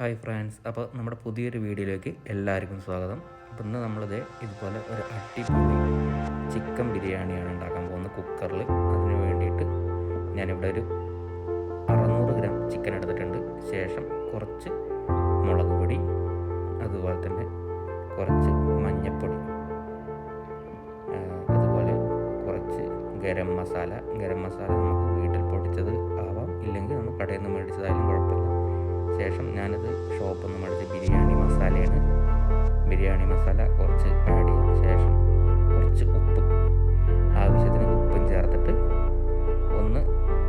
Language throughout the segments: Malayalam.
ഹായ് ഫ്രണ്ട്സ് അപ്പോൾ നമ്മുടെ പുതിയൊരു വീഡിയോയിലേക്ക് എല്ലാവർക്കും സ്വാഗതം. അപ്പോൾ ഇന്ന് നമ്മളിത് ഇതുപോലെ ഒരു അടിപൊളി ചിക്കൻ ബിരിയാണിയാണ് ഉണ്ടാക്കാൻ പോകുന്നത് കുക്കറിൽ. അതിന് വേണ്ടിയിട്ട് ഞാനിവിടെ ഒരു അറുന്നൂറ് ഗ്രാം ചിക്കൻ എടുത്തിട്ടുണ്ട്. ശേഷം കുറച്ച് മുളക് പൊടി അതുപോലെ തന്നെ കുറച്ച് മഞ്ഞൾപ്പൊടി അതുപോലെ കുറച്ച് ഗരം മസാല. ഗരം മസാല നമുക്ക് വീട്ടിൽ പൊടിച്ചത് ആവാം ഇല്ലെങ്കിൽ നമ്മൾ കടയിൽ നിന്ന് മേടിച്ചതായാലും കുഴപ്പമില്ല. ശേഷം ഞാനത് ഷോപ്പിൽ നിന്ന് മേടിച്ച ബിരിയാണി മസാലയാണ്. ബിരിയാണി മസാല കുറച്ച് ആഡ് ചെയ്യാം. ശേഷം കുറച്ച് ഉപ്പ്. ആവശ്യത്തിന് ഉപ്പും ചേർത്തിട്ട് ഒന്ന്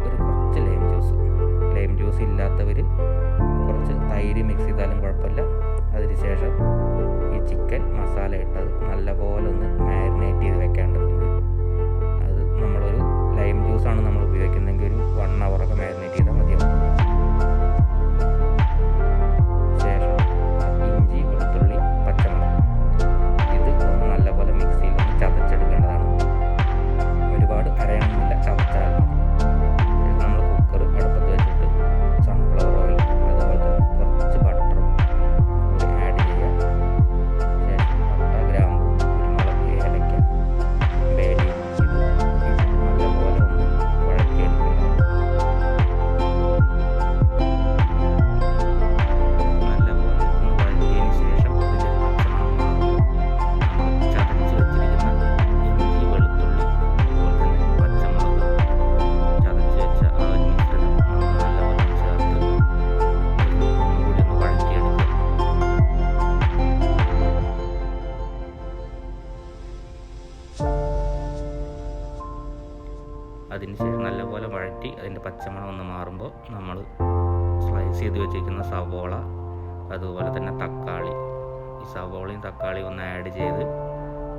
ഒരു കുറച്ച് ലൈം ജ്യൂസ് ലൈം ജ്യൂസ് ഇല്ലാത്തവർ കുറച്ച് തൈര് മിക്സ് ചെയ്താലും കുഴപ്പമില്ല. അതിന് ശേഷം ഈ ചിക്കൻ മസാല ഇട്ടത് നല്ലപോലെ ഒന്ന് അതിനുശേഷം നല്ലപോലെ വഴറ്റി അതിന്റെ പച്ചമണം ഒന്ന് മാറുമ്പോൾ നമ്മൾ സ്ലൈസ് ചെയ്ത് വെച്ചിരിക്കുന്ന സവോള അതുപോലെ തന്നെ തക്കാളി. ഈ സവോളയും തക്കാളിയും ഒന്ന് ആഡ് ചെയ്ത്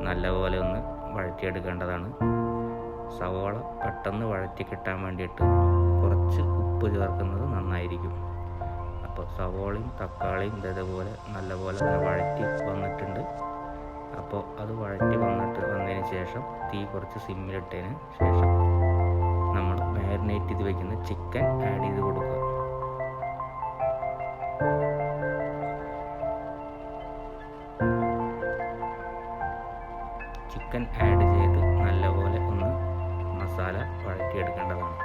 നല്ലപോലെ ഒന്ന് വഴറ്റിയെടുക്കേണ്ടതാണ്. സവോള പെട്ടെന്ന് വഴറ്റി കിട്ടാൻ വേണ്ടിയിട്ട് കുറച്ച് ഉപ്പ് ചേർക്കുന്നത് നന്നായിരിക്കും. അപ്പോൾ സവോളയും തക്കാളിയും ഇതേപോലെ നല്ലപോലെ വഴറ്റി വന്നിട്ടുണ്ട്. അപ്പോൾ അത് വഴറ്റി വന്നിട്ട് വന്നതിന് ശേഷം തീ കുറച്ച് സിമ്മിലിട്ടതിന് ശേഷം മാരിനേറ്റ് ചെയ്ത് വെക്കുന്ന ചിക്കൻ ആഡ് ചെയ്ത് കൊടുക്കുക. ചിക്കൻ ആഡ് ചെയ്ത് നല്ലപോലെ ഒന്ന് മസാല വഴറ്റിയെടുക്കേണ്ടതാണ്.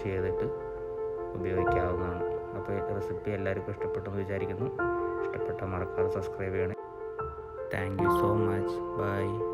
ഗാർണിഷ് ചെയ്തിട്ട് ഉപയോഗിക്കാവുന്നതാണ്. അപ്പോൾ റെസിപ്പി എല്ലാവർക്കും ഇഷ്ടപ്പെട്ടെന്ന് വിചാരിക്കുന്നു. ഇഷ്ടപ്പെട്ട മറക്കാതെ സബ്സ്ക്രൈബ് ചെയ്യണേ. Thank you so much. Bye.